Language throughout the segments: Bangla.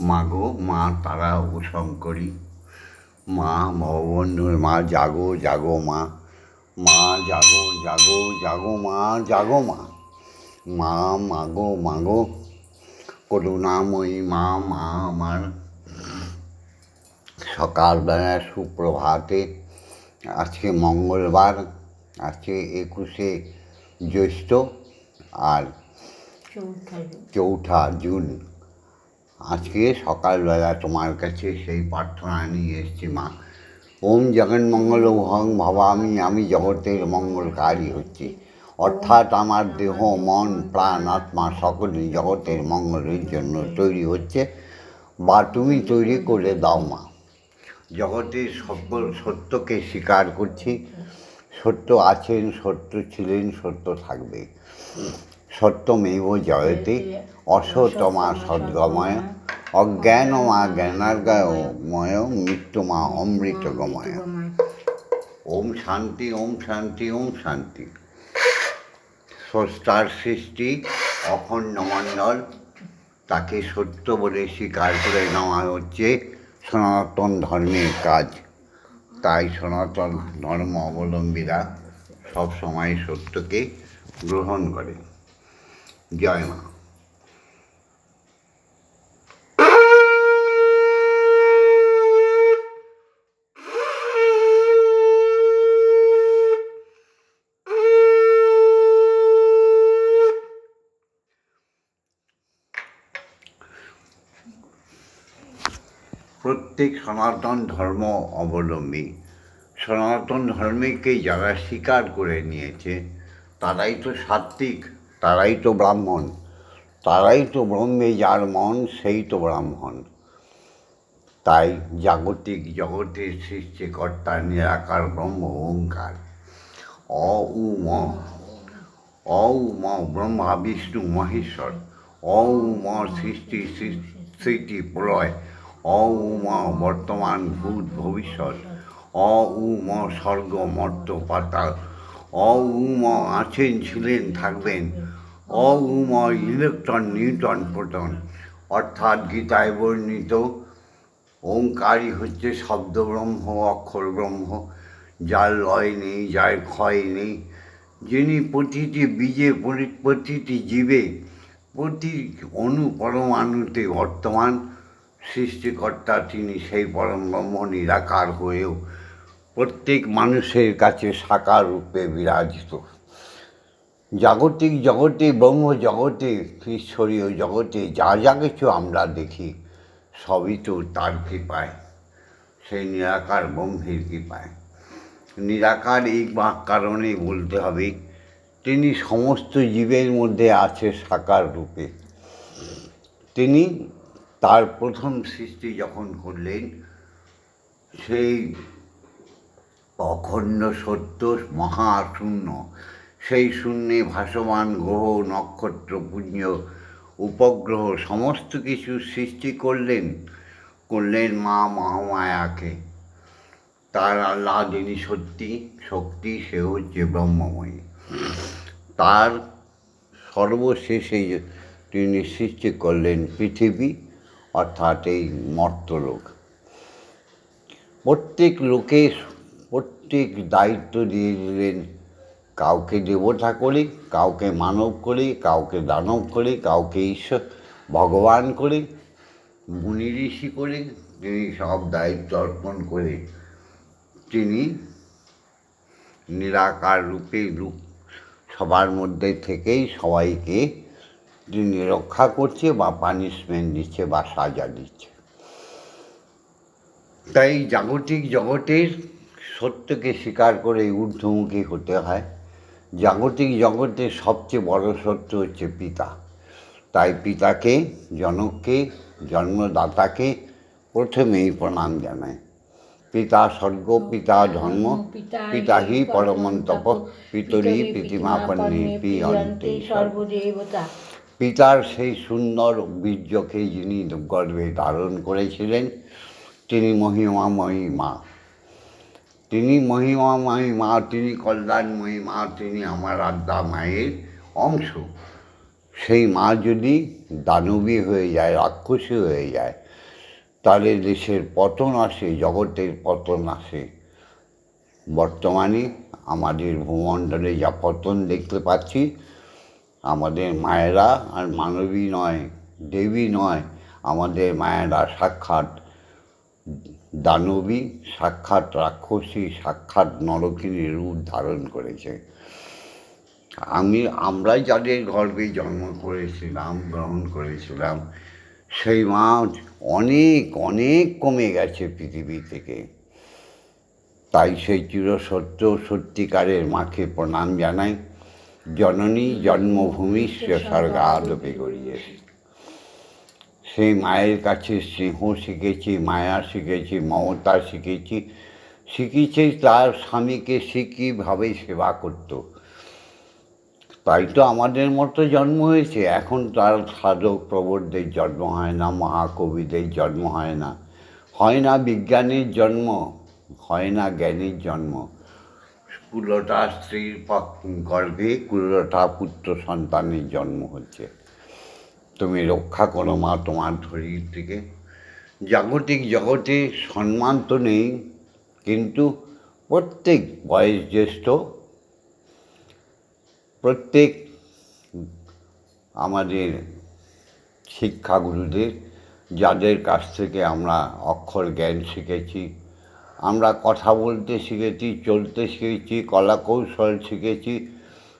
মা গো মা তারা ও শঙ্করী মা ভববন্ধুর মা জাগো জাগো মা মা জাগো জাগো জাগো মা জাগো মা মা মাগো মাগো করুণাময়ী মা মা আমার। সকালবেলা সুপ্রভাতে আজকে মঙ্গলবার আজকে একুশে জ্যৈষ্ঠ আর চৌঠা জুন। আজকে সকালবেলা তোমার কাছে সেই প্রার্থনা নিয়ে এসেছি, মা। ওম জগন্মঙ্গল ভং ভবামি আমি জগতের মঙ্গলকারী হচ্ছি। অর্থাৎ আমার দেহ, মন, প্রাণ, আত্মা সকলেই জগতের মঙ্গলের জন্য তৈরি হচ্ছে। বা তুমি তৈরি করে দাও, মা। জগতের সকল সত্যকে স্বীকার করছি। সত্য আছেন, সত্য ছিলেন, সত্য থাকবে। সত্যমেব জয়তে অসতমা সদ্গময় অজ্ঞানমা জ্ঞানার্গময় মৃত্যুমা অমৃতগময়। ওম শান্তি ওম শান্তি ওম শান্তি। স্রষ্টার সৃষ্টি অখণ্ড মণ্ডল তাকে সত্য বলে স্বীকার করে নেওয়া হচ্ছে সনাতন ধর্মের কাজ। তাই সনাতন ধর্ম অবলম্বীরা সবসময় সত্যকে গ্রহণ করে। জয় মা প্রত্যেক সনাতন ধর্ম অবলম্বী, সনাতন ধর্মকে যারা স্বীকার করে নিয়েছে, তারাই তো সাত্ত্বিক। তারাই তো ব্রাহ্মণ, তারাই তো ব্রহ্মে যার মন, সেই তো ব্রাহ্মণ। তাই জাগতিক জগতের সৃষ্টিকর্তা, নিরাকার ব্রহ্ম, ওঙ্কার। অ উ ম অ উ ম ব্রহ্মা বিষ্ণু মহেশ্বর। অ উ ম সৃষ্টি স্মৃতি প্রলয়। অ উ ম বর্তমান ভূত ভবিষ্যৎ। অ উ ম স্বর্গ মর্ত পাতাল অ উ ম আছেন, ছিলেন, থাকবেন। অ উ ম ইলেকট্রন নিউটন প্রোটন। অর্থাৎ গীতায় বর্ণিত, ওঙ্কারই হচ্ছে শব্দ ব্রহ্ম অক্ষর ব্রহ্ম। যার লয় নেই, যার ক্ষয় নেই। যিনি প্রতিটি বীজে প্রতি- প্রতিটি জীবে প্রতি অণু পরমাণুতে বর্তমান সৃষ্টিকর্তা, তিনি সেই পরম ব্রহ্ম, নিরাকার হয়েও প্রত্যেক মানুষের কাছে সাকার রূপে বিরাজিত। জাগতিক জগতে, ব্রহ্ম জগতে, ঈশ্বরীয় জগতে যা যা কিছু আমরা দেখি, সবই তো তার কৃপায়। সেই নিরাকার ব্রহ্মের কৃপায়। নিরাকার এই কারণে বলতে হবে, তিনি সমস্ত জীবের মধ্যে আছে সাকার রূপে। তিনি তার প্রথম সৃষ্টি যখন করলেন, সেই অখণ্ড সত্য মহাশূন্য। সেই শূন্যে ভাসমান গ্রহ, নক্ষত্র পুঞ্জ উপগ্রহ সমস্ত কিছু সৃষ্টি করলেন করলেন মা মহামায়াকে। তার আল্লাহ যিনি সত্যি শক্তি সে হচ্ছে ব্রহ্মময়ী। তার সর্বশেষে তিনি সৃষ্টি করলেন পৃথিবী, অর্থাৎ এই মর্তলোক। প্রত্যেক লোকে প্রত্যেক দায়িত্ব দিয়ে দিলেন। কাউকে দেবতা করে, কাউকে মানব করে, কাউকে দানব করে, কাউকে ঈশ্বর, ভগবান করে, মুনি ঋষি করে, তিনি সব দায়িত্ব অর্পণ করে তিনি নিরাকার রূপে রূপ সবার মধ্যে থেকেই সবাইকে তিনি রক্ষা করছে বা পানিশমেন্ট দিচ্ছে বা সাজা দিচ্ছে। তাই জাগতিক জগতের সত্যকে স্বীকার করে ঊর্ধ্বমুখী হতে হয়। জাগতিক জগতের সবচেয়ে বড় সত্য হচ্ছে পিতা। তাই পিতাকে, জনককে, জন্মদাতাকে প্রথমেই প্রণাম জানায়। পিতা স্বর্গ, পিতা ধর্ম পিতা হি পরমন্তপ, পিতরি প্রীতিমাপন্নে পিয়ন্তে সর্বদেবতা। পিতার সেই সুন্দর বীর্যকে যিনি গর্ভে ধারণ করেছিলেন, তিনি মহিমাময়ী মা। তিনি মহিমাময়ী মা তিনি কল্যাণময়ী মা তিনি আমার আদ্যা মায়ের অংশ। সেই মা যদি দানবী হয়ে যায়, রাক্ষসী হয়ে যায়, তাহলে দেশের পতন আসে, জগতের পতন আসে। বর্তমানে আমাদের ভূমণ্ডলে যা পতন দেখতে পাচ্ছি, আমাদের মায়েরা আর মানবী নয়, দেবী নয়, আমাদের মায়েরা সাক্ষাৎ দানবী সাক্ষাৎ রাক্ষসী সাক্ষাৎ নরকিনীর রূপ ধারণ করেছে। আমি আমরা যাদের গর্ভে জন্ম করেছিলাম, গ্রহণ করেছিলাম, সেই মা অনেক অনেক কমে গেছে পৃথিবী থেকে। তাই সেই চিরসত্য সত্যিকারের মাকে প্রণাম জানাই। জননী জন্মভূমি স্বর্গাদপে গড়িয়েছে। সেই মায়ের কাছে স্নেহ শিখেছি, মায়া শিখেছি, মমতা শিখেছি। শিখেছি তার স্বামীকে সে কীভাবে সেবা করতো। তাই তো আমাদের মতো জন্ম হয়েছে। এখন তার সাধক প্রবরদের জন্ম হয় না, মহাকবিদের জন্ম হয় না। হয় না বিজ্ঞানীর জন্ম, হয় না জ্ঞানীর জন্ম। কুলটা স্ত্রীর গর্ভে কুলটা পুত্র সন্তানের জন্ম হচ্ছে। তুমি রক্ষা করো মা তোমার থেকে। জাগতিক জগতে সম্মান তো নেই, কিন্তু প্রত্যেক বয়স জ্যেষ্ঠ প্রত্যেক আমাদের শিক্ষাগুরুদের, যাদের কাছ থেকে আমরা অক্ষর জ্ঞান শিখেছি, আমরা কথা বলতে শিখেছি, চলতে শিখেছি কলা কৌশল শিখেছি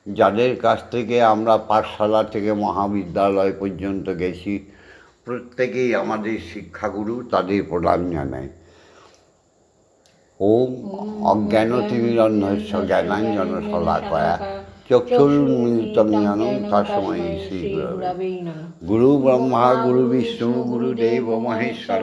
যাদের কাছ থেকে আমরা পাঠশালা থেকে মহাবিদ্যালয় পর্যন্ত গেছি, প্রত্যেকেই আমাদের শিক্ষাগুরু তাদের প্রদান জানায়। ওম অজ্ঞানতিমিরন্ধ্রস্য জ্ঞানাঞ্জন শলাকয়া চক্ষুর্মিলিতং জ্ঞানং তস্মৈ শ্রী গুরু ব্রহ্মা, গুরু বিষ্ণু গুরুদেব মহেশ্বর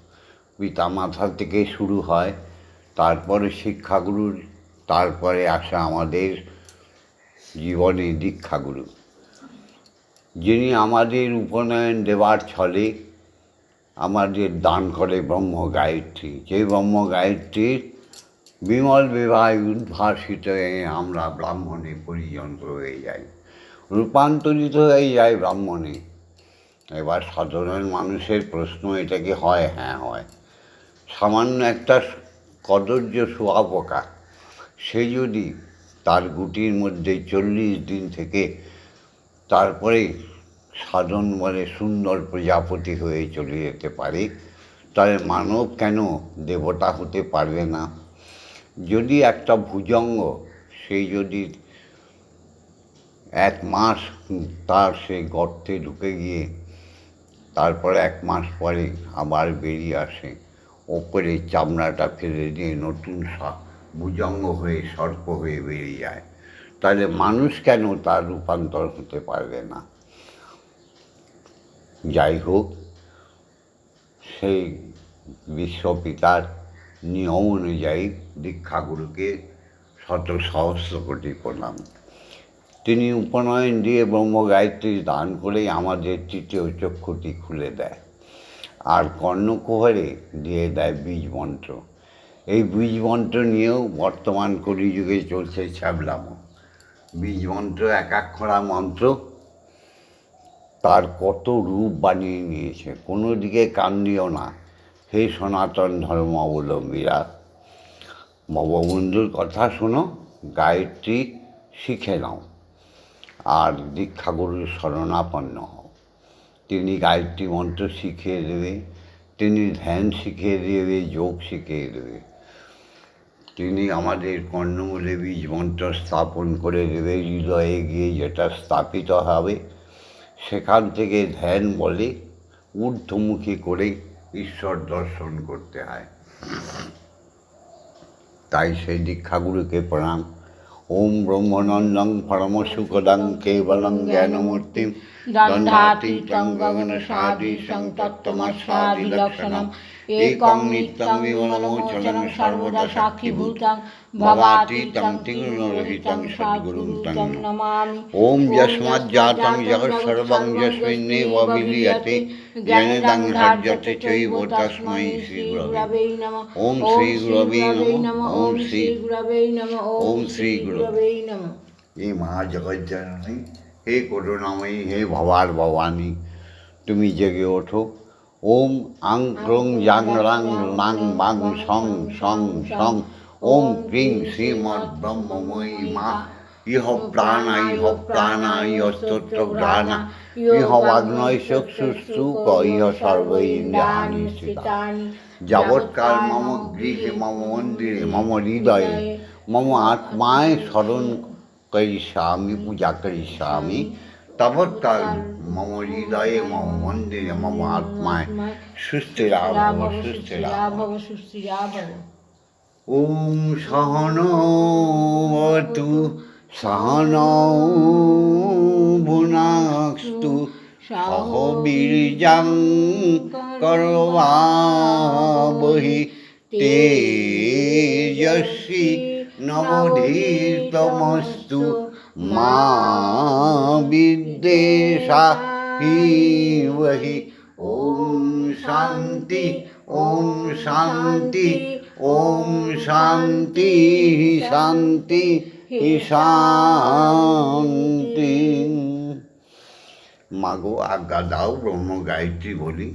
পিতামাতা থেকে শুরু হয়, তারপরে শিক্ষাগুরুর তারপরে আসে আমাদের জীবনে দীক্ষাগুরু। যিনি আমাদের উপনয়ন দেওয়ার ছলে আমাদের দান করে ব্রহ্ম গায়ত্রী যে ব্রহ্ম গায়ত্রীর বিমল বিবাহ উদ্ভাসিত হয়ে আমরা ব্রাহ্মণে পরিযন্ত হয়ে যাই, রূপান্তরিত হয়ে যায় ব্রাহ্মণে। এবার সাধারণ মানুষের প্রশ্ন এটা কি হয় হ্যাঁ হয়। সামান্য একটা কদর্য শুয়াপোকা সে যদি তার গুটির মধ্যে চল্লিশ দিন থেকে তারপরে সাধন বলে সুন্দর প্রজাপতি হয়ে চলে যেতে পারে, তাহলে মানব কেন দেবতা হতে পারবে না? যদি একটা ভুজঙ্গ সেই যদি এক মাস তার সেই গর্তে ঢুকে গিয়ে, তারপরে এক মাস পরে আবার বেরিয়ে আসে ওপরে চামড়াটা ফেলে দিয়ে নতুন ভুজঙ্গ হয়ে সর্প হয়ে বেরিয়ে যায়। তাহলে মানুষ কেন তার রূপান্তর হতে পারবে না? যাই হোক, সেই বিশ্বপিতার নিয়ম অনুযায়ী দীক্ষাগুরুকে শত সহস্র কোটি প্রণাম। তিনি উপনয়ন দিয়ে ব্রহ্ম গায়ত্রী দান করেই আমাদের তৃতীয় চক্ষুটি খুলে দেয়। আর কর্ণকুহরে দিয়ে দেয় বীজ মন্ত্র। এই বীজ মন্ত্র নিয়েও বর্তমান কলিযুগে চলছে ছ্যাবলামো। বীজ মন্ত্র এক একাক্ষরা মন্ত্র তার কত রূপ বানিয়ে নিয়েছে, কোনো দিকে কান দিও না। হে সনাতন ধর্ম অবলম্বীরা ভববন্ধুর কথা শোনো, গায়ত্রী শিখে নাও, আর দীক্ষাগুরুর শরণাপন্ন হও। তিনি গায়ত্রী মন্ত্র শিখিয়ে দেবে, তিনি ধ্যান শিখিয়ে দেবে, যোগ শিখিয়ে দেবে। তিনি আমাদের কর্ণমূলে বীজ মন্ত্র স্থাপন করে দেবে, হৃদয়ে গিয়ে যেটা স্থাপিত হবে, সেখান থেকে ধ্যান বলে ঊর্ধ্বমুখী করে ঈশ্বর দর্শন করতে হয়। তাই সেই দীক্ষাগুরুকে প্রণাম। ওম ব্রহ্মনন্দং পরমসুখদং কেবলং জ্ঞানমূর্তিম দণ্ডাতীতং গগনসাদৃশং তত্ত্বমস্যাদিলক্ষণম एकं नित्यं विमलमोचनं सर्वदा भवातीतं सद्गुरुं तं नमामि। ॐ सर्वं यस्मिन्नेव विलीयते। ज्ञानदं हर्यते चैव तस्मै श्रीगुरवे नमः। ॐ श्रीगुरवे नमः। ॐ श्रीगुरवे नमः। ॐ श्रीगुरवे नमः। हे महाजगज्जननी हे करुणामयी हे भवार भवानी तुम्ही जगे ओठो। ওম আং ক্রং ইয়াং রাং নাং বাং সং সং সং। ওম ক্রিং শ্রীমৎ ব্রহ্মময়ী মা ইহ প্রাণা ইহ প্রাণা, ইহ স্তোত্র প্রাণা ইহ বাগ্নয় চক্ষুস্তূপ ইহ সর্ব ইন্দ্রিয়াণি স্থিতা যাবৎকাল মম গৃহে, মম মন্দিরে, মম হৃদয়ে, মম আত্মায় স্মরণ করিষ্যামি, পূজা করিষ্যামি। তবত্তা মম হৃদয়ে মম মন্দিরে মম আত্মায় সুস্থিরাভ সুস্থিরাভ সুস্থিরাভ ওম সহন তু সহন বুনাস্তু সহ বীর্যাং করবাবহি তেজস্বী নবধীতমস্তু मा विद्वेषा वहि ॐ शान्ति ॐ शान्ति ॐ শান্তি শান্তি শান্তি মাগো আজ্ঞা দাও ব্রহ্ম গায়ত্রী বলি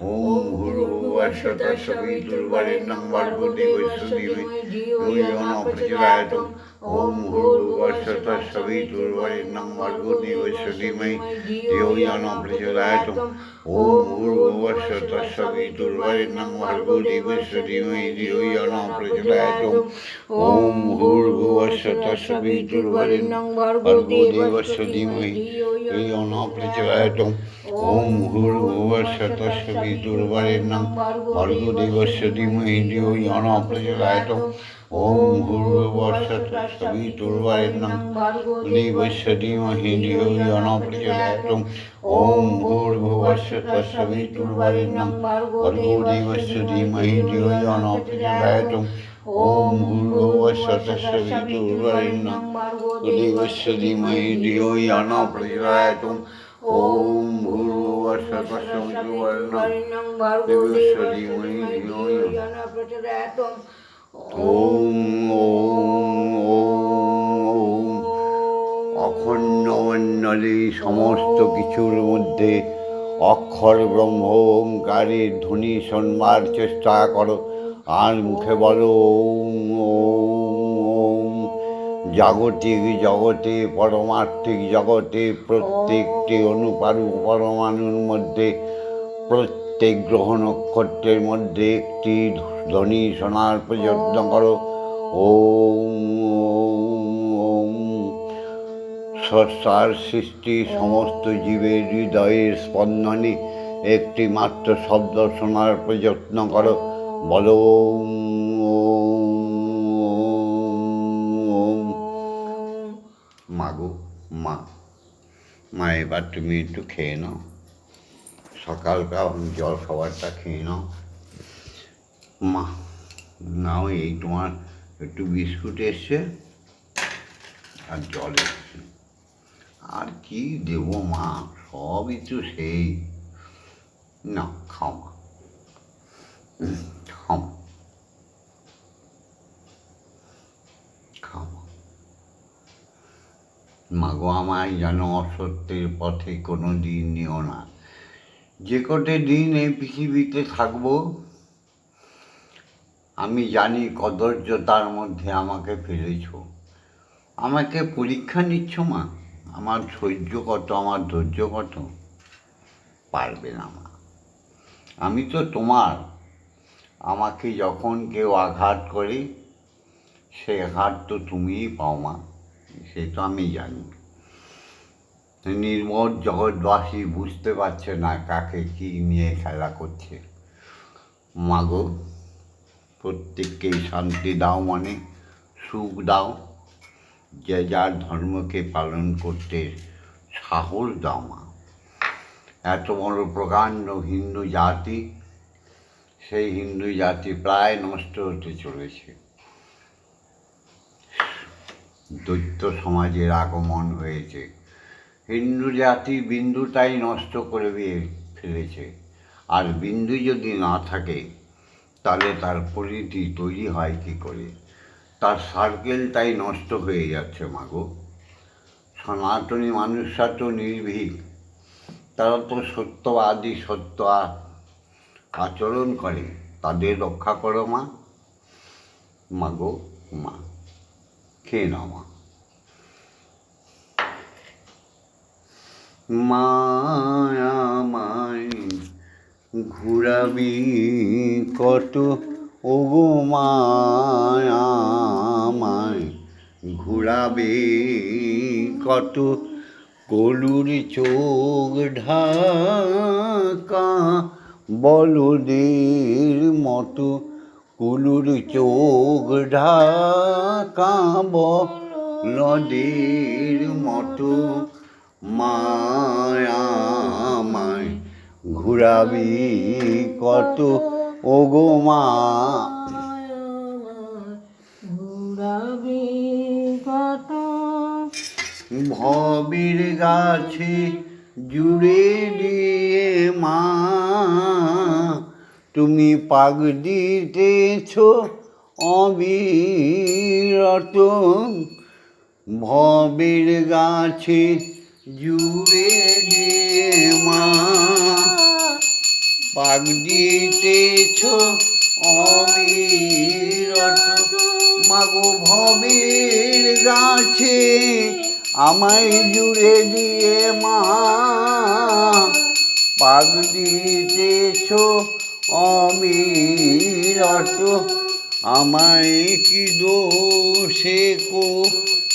ॐ भूर्भुवस्स्य तत्सवितुर्वरेण्यं भर्गो देवस्य धीमहि धियो यो न प्रचोदयात् ॐ भूर्भुवस्स्य तत्सवितुर्वरेण्यं भर्गो देवस्य धीमहि धियो यो न प्रचोदयात् ॐ भूर्भुवस्स्य तत्सवितुर्वरेण्यं भर्गो देवस्य धीमहि धियो यो न प्रचोदयात् ॐ भूर्भुवस्स्य तत्सवितुर्वरेण्यं भर्गो देवस्य धीमहि धियो यो न प्रचोदयात् ॐ भूर्भुवस्स्य तत्सवितुर्वरेण्यं भर्गो देवस्य धीमहि धियो यो न प्रचोदयात् ॐ भूर्भुवस्स्य तत्सवितुर्वरेण्यं देवस्य धीमहि धियो यो न ॐ भूर्भुवस्य तत्सवितुर्वरेण्यं भर्गोदेवस्य धीमहि धियो यो न ॐ भूर्भुवस्य तत्सवितुर्वरेण्यं देवस्य धीमहि धियो यो न ॐ भूर्भुवस्य तत्सवितुर्वरेण्यं देवस्य धीमहि धियो यो ॐ ॐ ॐ অখণ্ড অন্নলে সমস্ত কিছুর মধ্যে অক্ষর ব্রহ্ম ওঙ্কারের ধ্বনি শোনবার চেষ্টা করো আর মুখে বলো ওম ওম ওম জাগতিক জগতে পরমার্থিক জগতে প্রত্যেকটি অনুপারু পরমাণুর মধ্যে প্রত্যেক গ্রহ নক্ষত্রের মধ্যে একটি ধ্বনি শোনার প্রযত্ন করো। ওম ওম স্রষ্টার সৃষ্টি সমস্ত জীবের হৃদয়ের স্পন্দনে একটি মাত্র শব্দ শোনার প্রযত্ন করো। বলো মা এবার তুমি একটু খেয়ে নাও। সকালকার জল খাবারটা খেয়ে নাও। মা, নাও এই তোমার একটু বিস্কুট এসছে আর জল এসছে। আর কি দেবো মা? সবই তো সেই। না খাও মা। খাও মা। মাগো, আমায় যেন অসত্যের পথে কোনো দিন নিও না। যে কটে দিন এই পৃথিবীতে থাকব, আমি জানি কদর্যতার মধ্যে আমাকে ফেলেছ। আমাকে পরীক্ষা নিচ্ছ মা? আমার ধৈর্য কত, আমার ধৈর্য কত? পারবে না মা। আমি তো তোমার। আমাকে যখন কেউ আঘাত করে, সে আঘাত তো তুমিই পাও মা। সে তো আমি জানি। নির্মল জগৎবাসী বুঝতে পারছে না কাকে কী নিয়ে খেলা করছে। মাগো প্রত্যেককেই শান্তি দাও মানে সুখ দাও। যে যার ধর্মকে পালন করতে সাহস দাও মা। এত বড় প্রকাণ্ড হিন্দু জাতি, সেই হিন্দু জাতি প্রায় নষ্ট হতে চলেছে। দৈত্য সমাজের আগমন হয়েছে। হিন্দু জাতি বিন্দুটাই নষ্ট করে দিয়ে ফেলেছে। আর বিন্দু যদি না থাকে, তাহলে তার পরিধি তৈরি হয় কী করে? তার সার্কেলটাই নষ্ট হয়ে যাচ্ছে মাগো। সনাতনী মানুষরা তো নির্ভীক। তারা তো সত্যবাদী, সত্য আচরণ করে। তাদের রক্ষা করো মা। মাগো, মা। খেয়ে নাও মা। মায়ামায় ঘুরাবি কত, ওগো মায়ামায় ঘুরাবে কত, কলুর চোখ ঢাকা বলদের মতো কুলুর চোখ ঢাকা বলদের মতো। মায়ামায় ঘুরাবি কত? ওগো মা। ঘুরাবি কত? ভবির গাছে জুড়ে দিয়ে মা তুমি পাগ দিতেছ অবিরত ভবের গাছে জুড়ে দিয়ে মা। পাগ দিতেছ অবিরত মাগো ভবের গাছে আমায় জুড়ে দিয়ে মা। পাগ দিতেছ অবিরত আমায় কি দোষে কো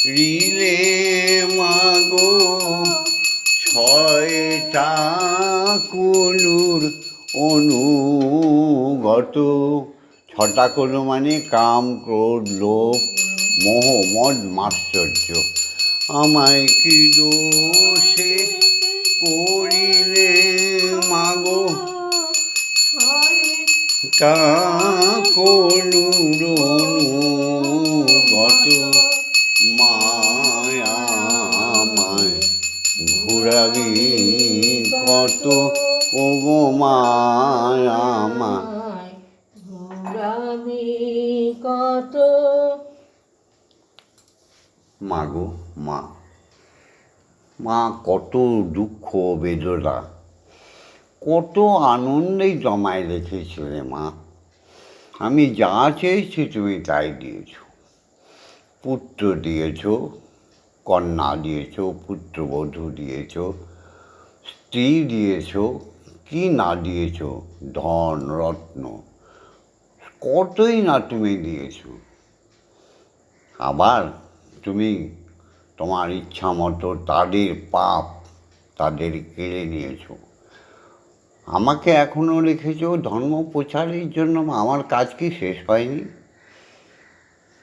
করিলে মাগো? ছয়টা কুলুর অনুগত। ছটা কুলু মানে কাম, ক্রোধ, লোভ, মোহ, মদ মাশ্চর্য আমায় কি দোষে করিলে মাগো? তা কলুর অনুগত মায়ামায় ঘুরাবি কত ওগো মায়ামা ঘুরাবি কত মাগো মা। মা, কত দুঃখ বেদনা। কত আনন্দেই জমায় রেখেছিলে মা। আমি যা চেয়েছি তুমি তাই দিয়েছ। পুত্র দিয়েছ, কন্যা দিয়েছ, পুত্রবধূ দিয়েছ, স্ত্রী দিয়েছ, কি না দিয়েছ, ধন, রত্ন, কতই না তুমি দিয়েছ। আবার তুমি তোমার ইচ্ছা মতো তাদের পাপ তাদের কেড়ে নিয়েছো। আমাকে এখনও রেখেছ ধর্ম প্রচারের জন্য আমার কাজ কি শেষ হয়নি?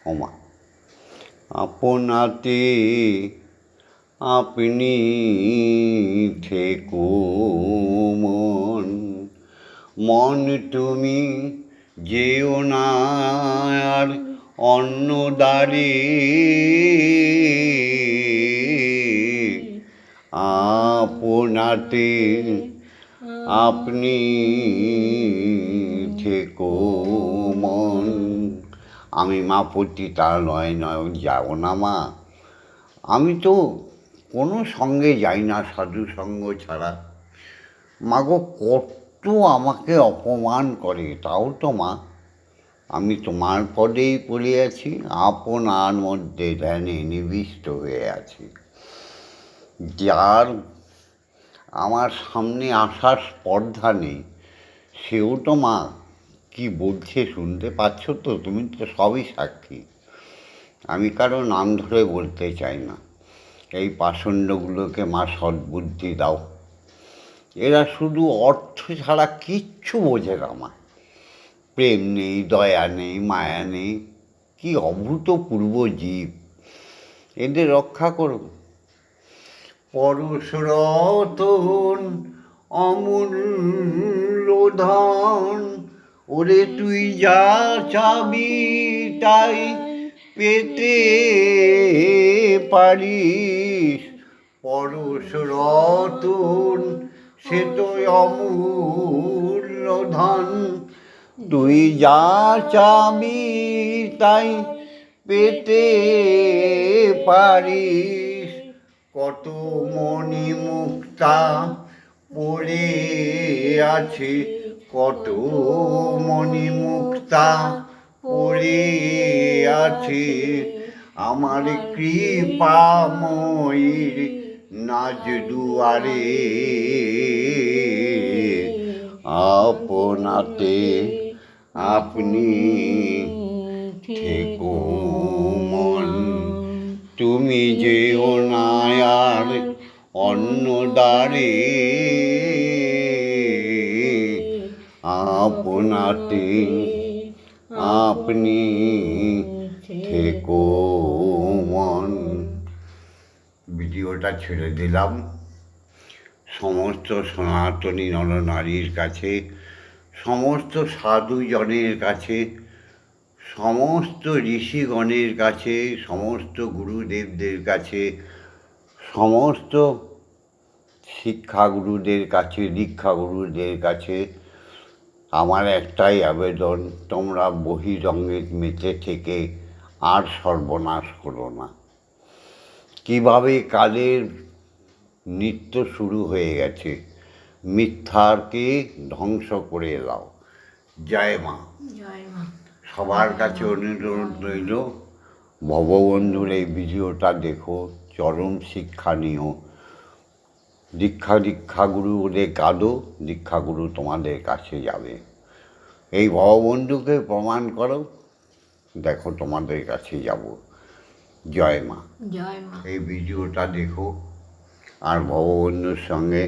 ওমা, আপনাতে আপনি থেকো মন মন তুমি যেও না আর অন্য দ্বারে। আপনাতে আপনি থেকো মন। আমি মা তার নয় নয় যাব না মা। আমি তো কোনো সঙ্গে যাই না সাধু সঙ্গ ছাড়া। মাগো কত আমাকে অপমান করে তাও তো মা। আমি তোমার পদেই পড়িয়াছি আপনার মধ্যে ধ্যানে নিবিষ্ট হয়ে আছি। যার আমার সামনে আসার স্পর্ধা নেই। সেও তো মা, কি বলছে শুনতে পাচ্ছ তো? তুমি তো সবই সাক্ষী। আমি কারও নাম ধরে বলতে চাই না। এই পাষণ্ডগুলোকে মা সদ্বুদ্ধি দাও। এরা শুধু অর্থ ছাড়া কিচ্ছু বোঝে না মা। প্রেম নেই, দয়া নেই, মায়া নেই, কি অভূতপূর্ব জীব। এদের রক্ষা করো। পরশরতন অমূল্য ধন ওরে তুই যা চাবি তাই পেতে পারিস। পরশরতন সে তো অমূল্য ধন তুই যা চাবি তাই পেতে পারিস। কত মণি মুক্তা পড়ে আছে, কত মণি মুক্তা পড়ে আছে। আমার কৃপাময়ীর নাজ দুয়ারে, আপনাতে আপনি থেকো মন। তুমি যে অনায়ার অন্য দ্বারে। আপনাতে আপনি থেকো মন। ভিডিওটা ছেড়ে দিলাম। সমস্ত সনাতনী নরনারীর কাছে, সমস্ত সাধুজনের কাছে সমস্ত ঋষিগণের কাছে, সমস্ত গুরুদেবদের কাছে, সমস্ত শিক্ষাগুরুদের কাছে, দীক্ষাগুরুদের কাছে আমার একটাই আবেদন, তোমরা বহিরঙ্গে মেতে থেকে আর সর্বনাশ করো না। কীভাবে কালের নৃত্য শুরু হয়ে গেছে? মিথ্যাকে ধ্বংস করে দাও জয় মা। জয় মা। সবার কাছে অনুরোধ রইল ভববন্ধুর এই ভিডিওটা দেখো চরম শিক্ষা নিও। দীক্ষা দীক্ষাগুরু বলে কাঁদো দীক্ষাগুরু তোমাদের কাছে যাবে। এই ভববন্ধুকে প্রমাণ করো দেখো তোমাদের কাছে যাব। জয় মা। জয় মা। এই ভিডিওটা দেখো আর ভগবন্ধুর সঙ্গে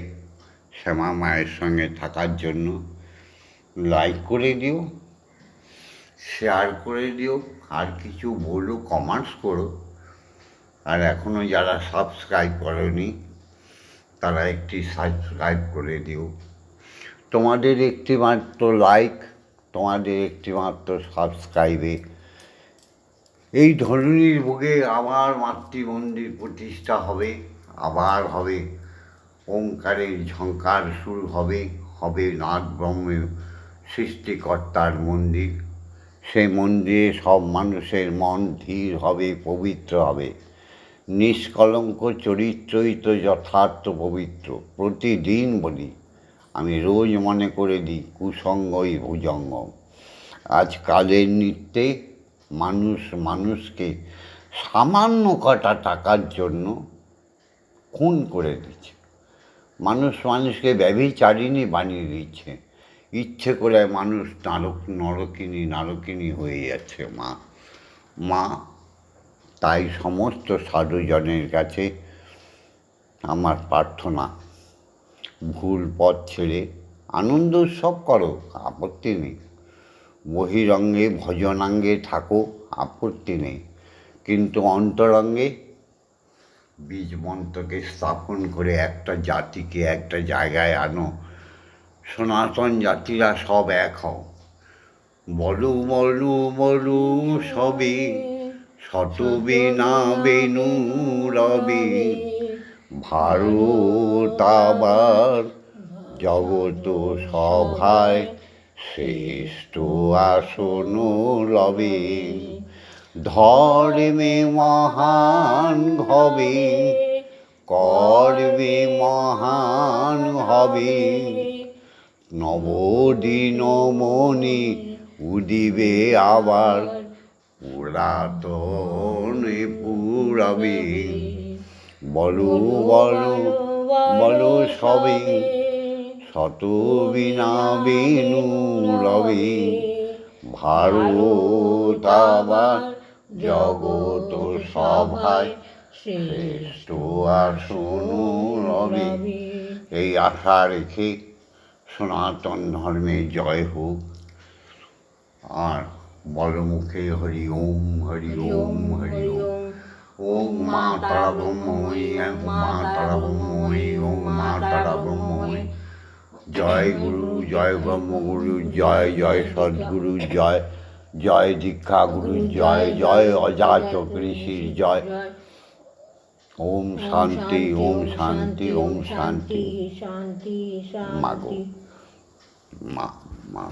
শ্যামা মায়ের সঙ্গে থাকার জন্য লাইক করে দিও। শেয়ার করে দিও, আর কিছু বলো কমেন্টস করো। আর এখনও যারা সাবস্ক্রাইব করেনি, তারা একটি সাবস্ক্রাইব করে দিও। তোমাদের একটি মাত্র লাইক তোমাদের একটি মাত্র সাবস্ক্রাইবে এই ধরনের বুকে আবার মাতৃমন্দির প্রতিষ্ঠা হবে, আবার হবে। ওঙ্কারের ঝঙ্কার শুরু হবে হবে নাথ ব্রহ্মের সৃষ্টিকর্তার মন্দির। সেই মন্দিরে সব মানুষের মন ধীর হবে, পবিত্র হবে। নিষ্কলঙ্ক চরিত্রই তো যথার্থ পবিত্র, প্রতিদিন বলি। আমি রোজ মনে করে দিই, কুসঙ্গই ভুজঙ্গ। আজ কালের নৃত্যে মানুষ মানুষকে সামান্য কটা টাকার জন্য খুন করে দিচ্ছে। মানুষ মানুষকে ব্যভিচারিণী বানিয়ে দিচ্ছে। ইচ্ছে করে মানুষ নারক, নরকিনী, নারকিনী হয়ে যাচ্ছে, মা। মা, তাই সমস্ত সাধুজনের কাছে আমার প্রার্থনা। ভুল পথ ছেড়ে আনন্দ উৎসব করো, আপত্তি নেই। বহিরঙ্গে, ভজনাঙ্গে থাকো, আপত্তি নেই। কিন্তু অন্তরঙ্গে বীজ মন্ত্রকে স্থাপন করে একটা জাতিকে একটা জায়গায় আনো সনাতন জাতিরা সব এক হও। বলু বলু বলু সবে শত বিনা বেনু রবি। ভারত আবার জগত সভায় শ্রেষ্ঠ আসন লবে ধর্মে মহান হবে করবে মহান হবে। নবদিন মণি উদিবে আবার পুরাতনে পুরাবে। বলো বলো বলো সবে, শত বিনা বেনু রবে। ভারত আবার জগত সভায় শ্রেষ্ঠ আসন রবে। এই আশা রেখে সনাতন ধর্মের জয় হোক আর বড় মুখে হরি ওম হরি ওম হরি ওম ওম মা তারা ব্রহ্মময়ী ওম মা তারা ব্রহ্মময়ী ওম মা তারা ব্রহ্মময়ী জয় গুরু জয় ব্রহ্মগুরু জয় জয় সদ্গুরু জয় জয় দীক্ষা গুরু জয় জয় অজাচক ঋষির জয় ওম শান্তি ওম শান্তি ওম শান্তি শান্তি মাগো শান্তি মা মা